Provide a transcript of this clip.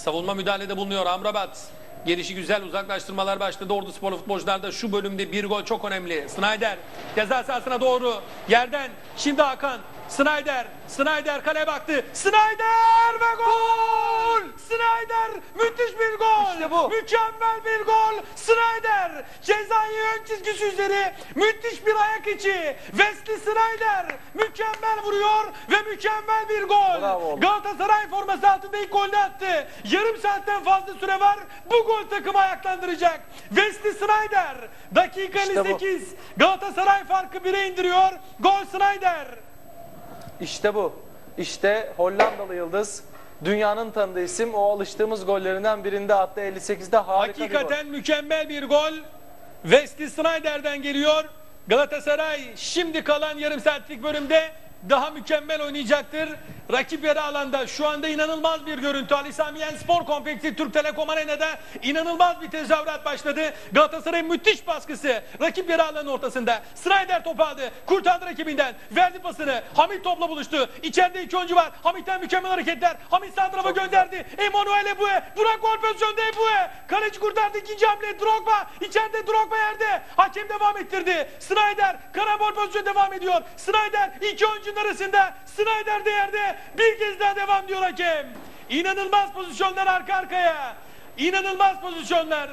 Savunma müdahalede bulunuyor Amrabat. Gelişi güzel uzaklaştırmalar başladı. Ordu Sporlu futbolcularda şu bölümde bir gol çok önemli. Snyder ceza sahasına doğru yerden şimdi Hakan. Snyder, Snyder kaleye baktı. Snyder ve gol! Snyder müthiş bir gol. İşte bu. Mükemmel bir gol. Snyder cezayı ön çizgisi üzeri müthiş bir ayak içi. Wesley Snyder mükemmel vuruyor ve mükemmel bir gol. Bravo. Galatasaray forması altında ilk golünü attı. Yarım saatten fazla süre var. Bu gol takımı ayaklandıracak. Wesley Snyder dakika İşte bu. 58. Galatasaray farkı 1'e indiriyor. Gol Snyder. İşte bu. İşte Hollandalı yıldız. Dünyanın tanıdığı isim. O alıştığımız gollerinden birinde attı 58'de harika bir Hakikaten mükemmel bir gol. Wesley Snyder'den geliyor. Galatasaray şimdi kalan yarım saatlik bölümde daha mükemmel oynayacaktır. Rakip yarı alanda şu anda inanılmaz bir görüntü. Ali Samiyen Spor Kompleksi Türk Telekom Arena'da inanılmaz bir tezahürat başladı. Galatasaray'ın müthiş baskısı. Rakip yarı alanın ortasında. Snyder topu aldı. Kurtardı rakibinden. Verdi pasını. Hamit topla buluştu. İçeride iki oyuncu var. Hamit'ten mükemmel hareketler. Hamit sağ tarafa gönderdi. Emanuel Ebue. Burak gol pozisyonda Ebue. Kaleci kurtardı ikinci hamle. Drogba. İçeride Drogba yerde. Hakem devam ettirdi. Snyder. Karambol pozisyonu devam ediyor. Snyder iki oyuncunun arasında. Snyder de yerde. Bir kez daha devam diyor hakem. İnanılmaz pozisyonlar arka arkaya. İnanılmaz pozisyonlar.